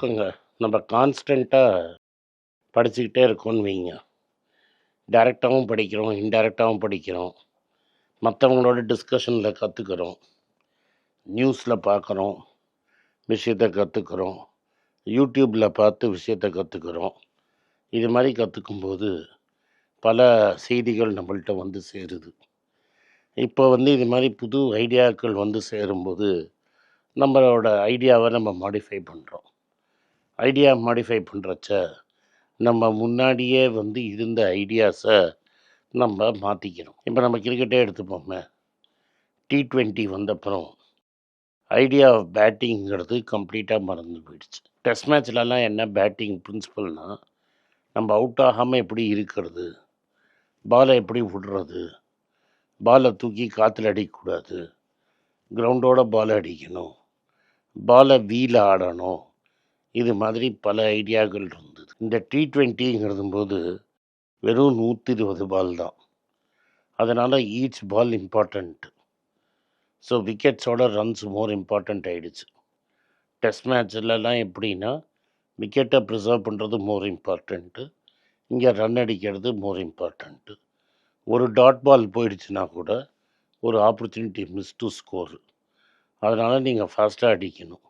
புக்குங்க நம்ம கான்ஸ்டண்ட்டாக படிச்சுக்கிட்டே இருக்கோம்னு வைங்க. டைரெக்டாகவும் படிக்கிறோம் இன்டைரக்டாகவும் படிக்கிறோம். மற்றவங்களோட டிஸ்கஷனில் கற்றுக்கிறோம் நியூஸில் பார்க்குறோம் விஷயத்த கற்றுக்குறோம் யூடியூப்பில் பார்த்து விஷயத்த கற்றுக்குறோம் இது மாதிரி கற்றுக்கும்போது பல செய்திகள் நம்மள்கிட்ட வந்து சேருது. இப்போ வந்து இது மாதிரி புது ஐடியாக்கள் வந்து சேரும்போது நம்மளோட ஐடியாவை நம்ம மாடிஃபை பண்ணுறோம் ஐடியா மாடிஃபை பண்ணுறச்ச நம்ம முன்னாடியே வந்து இருந்த ஐடியாஸை நம்ம மாற்றிக்கணும் இப்போ நம்ம கிரிக்கெட்டே எடுத்துப்போமே. டி ட்வெண்ட்டி வந்தப்புறம் ஐடியா ஆஃப் பேட்டிங்கிறது கம்ப்ளீட்டாக மறந்து போயிடுச்சு. டெஸ்ட் மேட்ச்லலாம் என்ன பேட்டிங் பிரின்சிபல்னால் நம்ம அவுட் ஆகாமல் எப்படி இருக்கிறது பாலை எப்படி விடுறது பாலை தூக்கி காற்றுல அடிக்கக்கூடாது கிரவுண்டோட பாலை அடிக்கணும் பாலை வீல ஆடணும் இது மாதிரி பல ஐடியாக்கள் இருந்தது. இந்த டி ட்வெண்ட்டிங்கிறது போது வெறும் நூற்றி இருபது பால் தான். அதனால் ஈச் பால் இம்பார்ட்டண்ட் ஸோ விக்கெட்ஸோட ரன்ஸ் மோர் இம்பார்ட்டண்ட் ஆகிடுச்சு டெஸ்ட் மேட்ச்லலாம் எப்படின்னா விக்கெட்டை ப்ரிசர்வ் பண்ணுறது மோர் இம்பார்ட்டண்ட்டு இங்கே ரன் அடிக்கிறது மோர் இம்பார்ட்டண்ட்டு ஒரு டாட் பால் போயிடுச்சுன்னா கூட ஒரு ஆப்பர்ச்சுனிட்டி மிஸ் டு ஸ்கோர் அதனால் நீங்கள் ஃபாஸ்ட்டாக அடிக்கணும்.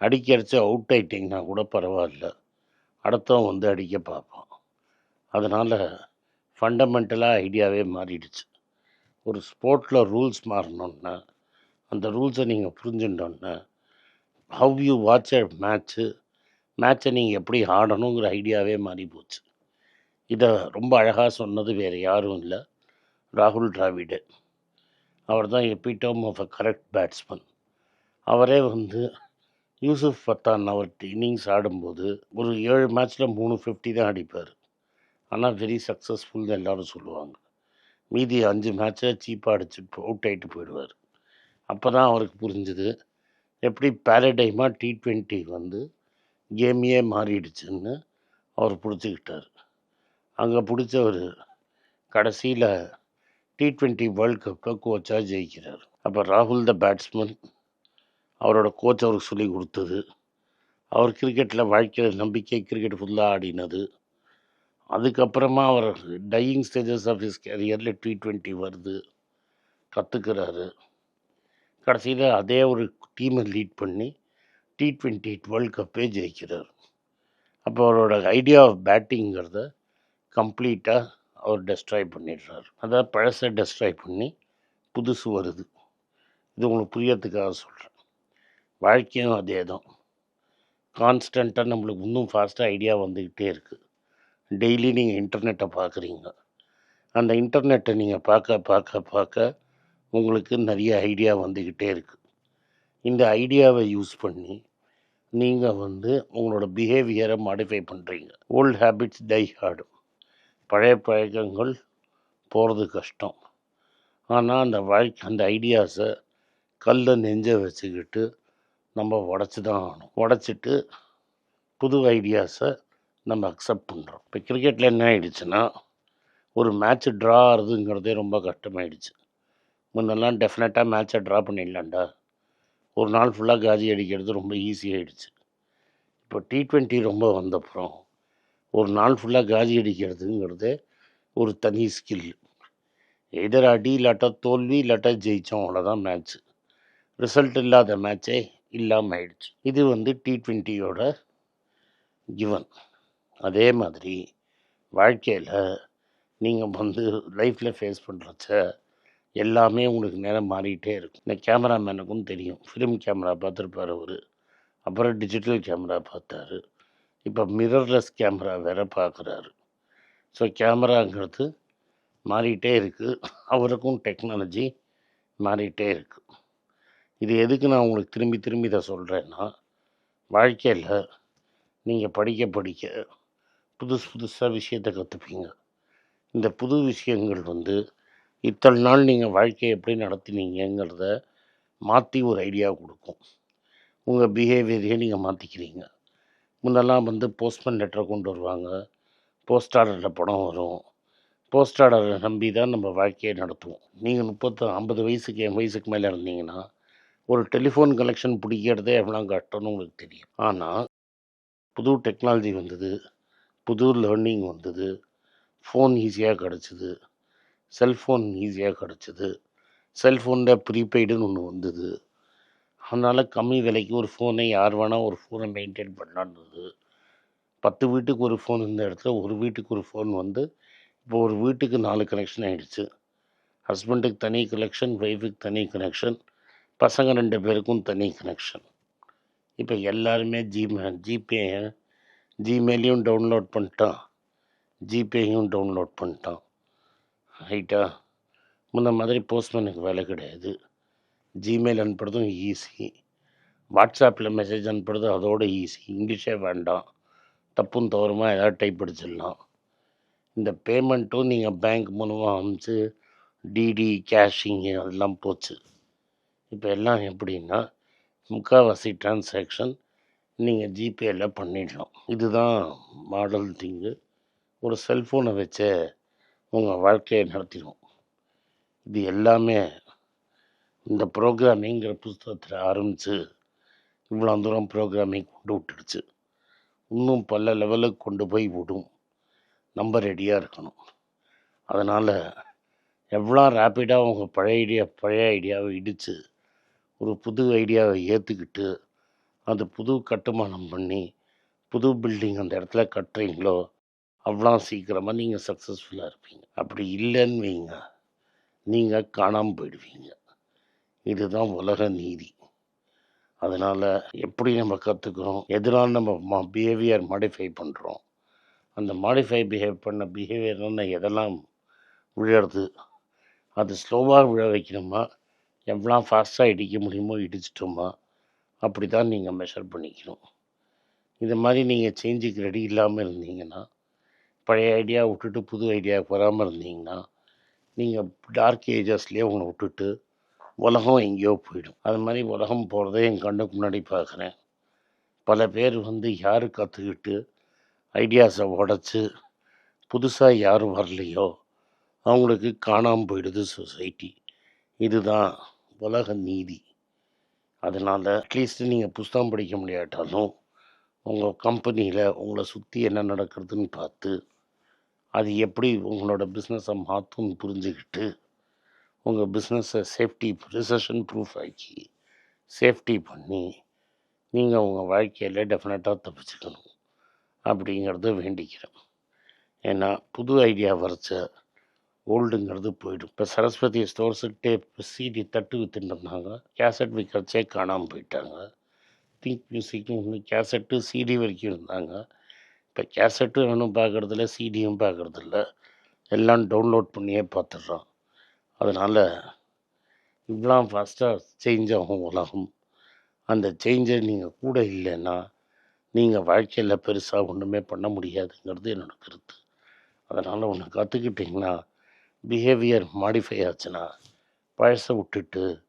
அடிக்கிறச்சு அவுட் ஆயிட்டிங்கன்னா கூட பரவாயில்ல. அடுத்தவன் வந்து அடிக்க பார்ப்பான். அதனால் ஃபண்டமெண்டலாக ஐடியாவே மாறிடுச்சு. ஒரு ஸ்போர்ட்டில் ரூல்ஸ் மாறணுன்னா அந்த ரூல்ஸை நீங்கள் புரிஞ்சுட்டோன்னா how you watch a match மேட்ச்சை நீங்கள் எப்படி ஆடணுங்கிற ஐடியாவே மாறி போச்சு இதை ரொம்ப அழகாக சொன்னது வேறு யாரும் இல்லை. ராகுல் டிராவிடு. அவர் தான் epitome of a correct batsman அவரே வந்து யூசுஃப் ஃபத்தான் அவர் இன்னிங்ஸ் ஆடும்போது ஒரு ஏழு மேட்ச்சில் மூணு ஃபிஃப்டி தான் அடிப்பார். ஆனால் வெரி சக்ஸஸ்ஃபுல் எல்லாரும் சொல்லுவாங்க. மீதி அஞ்சு மேட்ச்சை சீப்பாக அடிச்சு அவுட் ஆகிட்டு போயிடுவார். அப்போ தான் அவருக்கு புரிஞ்சுது எப்படி பேரடைமாக டி ட்வெண்ட்டி வந்து கேமையே மாறிடுச்சுன்னு அவர் பிடிச்சிக்கிட்டார் அங்கே பிடிச்சவர் கடைசியில் டி ட்வெண்ட்டி வேர்ல்ட் கப்பை கோச்சாக ஜெயிக்கிறார். அப்போ ராகுல் த பேட்ஸ்மேன் அவரோட கோச் அவருக்கு சொல்லி கொடுத்தது. அவர் கிரிக்கெட்டில் வாழ்க்கிற நம்பிக்கை கிரிக்கெட் ஃபுல்லாக ஆடினது. அதுக்கப்புறமா அவர் டையிங் ஸ்டேஜஸ் ஆஃப் ஹிஸ் கேரியரில் டி ட்வெண்ட்டி வருது. கற்றுக்கிறாரு கடைசியில் அதே ஒரு டீமை லீட் பண்ணி டி ட்வெண்ட்டி வேர்ல்ட் கப்பே ஜெயிக்கிறார். அப்போ அவரோட ஐடியா ஆஃப் பேட்டிங்கிறத கம்ப்ளீட்டாக அவர் டெஸ்ட்ராய் பண்ணிடுறார். அதாவது பழசை டெஸ்ட்ராய் பண்ணி புதுசு வருது. இது உங்களுக்கு புரியறதுக்காக சொல்கிறேன் வாழ்க்கையும் அதே தான். கான்ஸ்டண்ட்டாக நம்மளுக்கு இன்னும் ஃபாஸ்ட்டாக ஐடியா வந்துக்கிட்டே இருக்குது டெய்லி நீங்கள் இன்டர்நெட்டை பார்க்குறீங்க அந்த இன்டர்நெட்டை நீங்கள் பார்க்க பார்க்க பார்க்க உங்களுக்கு நிறைய ஐடியா வந்துக்கிட்டே இருக்குது இந்த ஐடியாவை யூஸ் பண்ணி நீங்கள் வந்து உங்களோட பிஹேவியரை மாடிஃபை பண்ணுறீங்க ஓல்ட் ஹேபிட்ஸ் டை ஹார்டு பழைய பழக்கங்கள் போகிறது கஷ்டம். ஆனால் அந்த வாழ்க்கை அந்த ஐடியாஸை கல்லை நெஞ்ச வச்சுக்கிட்டு நம்ம உடச்சி தான் ஆகணும். உடச்சிட்டு புது ஐடியாஸை நம்ம அக்செப்ட் பண்ணுறோம் இப்போ கிரிக்கெட்டில் என்ன ஆகிடுச்சுன்னா ஒரு மேட்ச் ட்ரா ஆகுதுங்கிறதே ரொம்ப கஷ்டமாயிடுச்சு. முன்னெல்லாம் டெஃபினட்டாக மேட்ச்சை ட்ரா பண்ணிடலாம்டா. ஒரு நாள் ஃபுல்லாக காஜி அடிக்கிறது ரொம்ப ஈஸியாகிடுச்சு இப்போ டி ட்வெண்ட்டி ரொம்ப வந்தப்புறம் ஒரு நாள் ஃபுல்லாக காஜி அடிக்கிறதுங்கிறதே ஒரு தனி ஸ்கில் எதிர் அடி இல்லாட்டா தோல்வி இல்லாட்டா ஜெயித்தோம் அவ்வளோதான் மேட்ச்சு ரிசல்ட் இல்லாத மேட்ச்சே இல்லாமல் ஆயிடுச்சு இது வந்து டி ட்வெண்ட்டியோட கிவன் அதே மாதிரி வாழ்க்கையில் நீங்கள் வந்து லைஃப்பில் ஃபேஸ் பண்ணுறச்ச எல்லாமே உங்களுக்கு நேரம் மாறிக்கிட்டே இருக்கும். இந்த கேமராமேனுக்கும் தெரியும். ஃபிலிம் கேமரா பார்த்துருப்பார் அவர். அப்புறம் டிஜிட்டல் கேமரா பார்த்தாரு. இப்போ மிரர்லெஸ் கேமரா வேறு பார்க்குறாரு. ஸோ கேமராங்கிறது மாறிட்டே இருக்குது அவருக்கும் டெக்னாலஜி மாறிட்டே இருக்குது இது எதுக்கு நான் உங்களுக்கு திரும்பி திரும்பி இதை சொல்கிறேன்னா வாழ்க்கையில் நீங்கள் படிக்க படிக்க புதுசு புதுசாக விஷயத்தை கற்றுப்பீங்க இந்த புது விஷயங்கள் வந்து இத்தனை நாள் நீங்கள் வாழ்க்கையை எப்படி நடத்தினீங்கிறத மாற்றி ஒரு ஐடியா கொடுக்கும். உங்கள் பிஹேவியரையே நீங்கள் மாற்றிக்கிறீங்க முன்னெல்லாம் வந்து போஸ்ட்மேன் லெட்டரை கொண்டு வருவாங்க. போஸ்ட் ஆர்டரில் படம் வரும். போஸ்ட் ஆர்டரை நம்பி தான் நம்ம வாழ்க்கையை நடத்துவோம். நீங்கள் முப்பத்து ஐம்பது வயசுக்கு என் வயசுக்கு மேலே இருந்தீங்கன்னா ஒரு டெலிஃபோன் கனெக்ஷன் பிடிக்கிறதே எவ்வளோ கஷ்டம்னு உங்களுக்கு தெரியும். ஆனால் புது டெக்னாலஜி வந்தது புது லேர்னிங் வந்தது ஃபோன் ஈஸியாக கிடச்சிது செல்ஃபோன் ஈஸியாக கிடச்சிது செல்ஃபோனில் ப்ரீபெய்டுன்னு ஒன்று வந்தது. அதனால் கம்மி விலைக்கு ஒரு ஃபோனை யார் வேணால் ஒரு ஃபோனை மெயின்டைன் பண்ணலான்றது பத்து வீட்டுக்கு ஒரு ஃபோன் இருந்த இடத்துல ஒரு வீட்டுக்கு ஒரு ஃபோன் வந்து இப்போ ஒரு வீட்டுக்கு நாலு கனெக்ஷன் ஆகிடுச்சு ஹஸ்பண்டுக்கு தனி கனெக்ஷன் ஒய்ஃபுக்கு தனி கனெக்ஷன் பசங்க ரெண்டு பேருக்கும் தனி கனெக்ஷன் இப்போ எல்லாருமே ஜிமே ஜிபே ஜிமெயிலையும் டவுன்லோட் பண்ணிட்டான். ஜிபேயும் டவுன்லோட் பண்ணிட்டான். ரைட்டா முன்ன மாதிரி போஸ்ட்மேனுக்கு வேலை கிடையாது. ஜிமெயில் அனுப்புறதும் ஈஸி வாட்ஸ்அப்பில் மெசேஜ் அனுப்புறது அதோட ஈஸி இங்கிலீஷே வேண்டாம். தப்பும் தவறுமா ஏதாவது டைப் அடிச்சிடலாம். இந்த பேமெண்ட்டும் நீங்கள் பேங்க் மூலமாக அனுப்பிச்சு டிடி கேஷிங்கு அதெல்லாம் போச்சு. இப்போ எல்லாம் எப்படின்னா முக்கால்வாசி டிரான்சாக்ஷன் நீங்கள் ஜிபேயில் பண்ணிடலாம். இதுதான் மாடல் திங்கு ஒரு செல்ஃபோனை வச்சு உங்கள் வாழ்க்கையை நடத்திடும் இது எல்லாமே இந்த ப்ரோக்ராமிங்கிற புஸ்தகத்தில் ஆரம்பித்து இவ்வளோ தூரம் ப்ரோக்ராமிங் கொண்டு விட்டுடுச்சு. இன்னும் பல லெவலுக்கு கொண்டு போய் விடும். நம்ம ரெடியாக இருக்கணும். அதனால் எவ்வளோ ரேப்பிடாக உங்கள் பழைய ஐடியா பழைய ஐடியாவை இடித்து ஒரு புது ஐடியாவை ஏற்றுக்கிட்டு அந்த புது கட்டுமானம் பண்ணி புது பில்டிங் அந்த இடத்துல கட்டுறீங்களோ அவ்வளோ சீக்கிரமாக நீங்கள் சக்ஸஸ்ஃபுல்லாக இருப்பீங்க. அப்படி இல்லைன்னு வைங்க. நீங்கள் காணாமல் போயிடுவீங்க. இதுதான் உலக நீதி. அதனால் எப்படி நம்ம கற்றுக்கிறோம் எதனால் நம்ம பிஹேவியர் மாடிஃபை பண்ணுறோம் அந்த மாடிஃபை பிஹேவ் பண்ண பிஹேவியர்னால் எதெல்லாம் விழுறது அது ஸ்லோவாக விழ வைக்கணுமா எவ்வளோ ஃபாஸ்ட்டாக இடிக்க முடியுமோ இடிச்சிட்டோமா அப்படி தான் நீங்கள் மெஷர் பண்ணிக்கணும். இது மாதிரி நீங்கள் சேஞ்சுக்கு ரெடி இல்லாமல் இருந்தீங்கன்னா பழைய ஐடியா விட்டுட்டு புது ஐடியா வராமல் இருந்தீங்கன்னா நீங்கள் டார்க் ஏஜஸ்லேயே உங்களை விட்டுட்டு உலகம் எங்கேயோ போயிடும். அது மாதிரி உலகம் போகிறதே என் கண்ணுக்கு முன்னாடி பார்க்குறேன். பல பேர் வந்து யார் கற்றுக்கிட்டு ஐடியாஸை உடச்சி புதுசாக யாரும் வரலையோ அவங்களுக்கு காணாமல் போயிடுது சொசைட்டி இதுதான் உலக நீதி. அதனால் அட்லீஸ்ட் நீங்கள் புஸ்தகம் படிக்க முடியாட்டாலும் உங்கள் கம்பெனியில் உங்களை சுற்றி என்ன நடக்கிறதுன்னு பார்த்து அது எப்படி உங்களோட பிஸ்னஸை மாற்றும்னு புரிஞ்சுக்கிட்டு உங்கள் பிஸ்னஸை சேஃப்டி ரிசஷன் ப்ரூஃப் ஆக்கி சேஃப்டி பண்ணி நீங்கள் உங்கள் வாழ்க்கையில் டெஃபினட்டாக தப்பிச்சுக்கணும். அப்படிங்கிறத வேண்டிக்கிறேன். ஏன்னா புது ஐடியா வரைச்ச ஓல்டுங்கிறது போயிடும். இப்போ சரஸ்வதி ஸ்டோர்ஸு இப்போ சிடி தட்டு வித்துட்டு இருந்தாங்க. கேசட் விற்கிறச்சே காணாமல் போயிட்டாங்க. திங்க் மியூசிக்னு ஒன்று கேசட்டு சிடி வரைக்கும் இருந்தாங்க. இப்போ கேசட்டும் வேணும் பார்க்குறதில்ல சிடியும் பார்க்குறதில்ல எல்லாம் டவுன்லோட் பண்ணியே பார்த்துடுறோம் அதனால் இவ்வளோ ஃபாஸ்ட்டாக சேஞ்ச் ஆகும் உலகம். அந்த சேஞ்சை நீங்கள் கூட இல்லைன்னா நீங்கள் வாழ்க்கையில் பெருசாக ஒன்றுமே பண்ண முடியாதுங்கிறது என்னோடய கருத்து. அதனால் ஒன்று கற்றுக்கிட்டிங்கன்னா பிஹேவியர் மாடிஃபை ஆச்சுன்னா பழசை விட்டுட்டு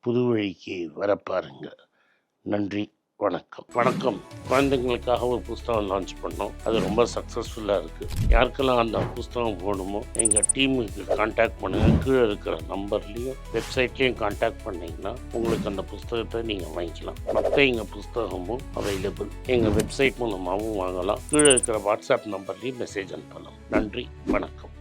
புது வழிக்கு வர பாருங்க. நன்றி வணக்கம். வணக்கம். குழந்தைங்களுக்காக ஒரு புஸ்தகம் லான்ச் பண்ணோம். அது ரொம்ப சக்ஸஸ்ஃபுல்லாக இருக்குது யாருக்கெல்லாம் அந்த புஸ்தகம் போகணுமோ எங்கள் டீமுக்கு காண்டாக்ட் பண்ணுங்கள் கீழே இருக்கிற நம்பர்லேயும் வெப்சைட்லேயும் காண்டாக்ட் பண்ணிங்கன்னா உங்களுக்கு அந்த புஸ்தகத்தை நீங்கள் வாங்கிக்கலாம். மற்ற எங்கள் புஸ்தகமும் அவைலபிள் எங்கள் வெப்சைட் மூலமாகவும் வாங்கலாம். கீழே இருக்கிற வாட்ஸ்அப் நம்பர்லேயும் மெசேஜ் அனுப்பலாம். நன்றி வணக்கம்.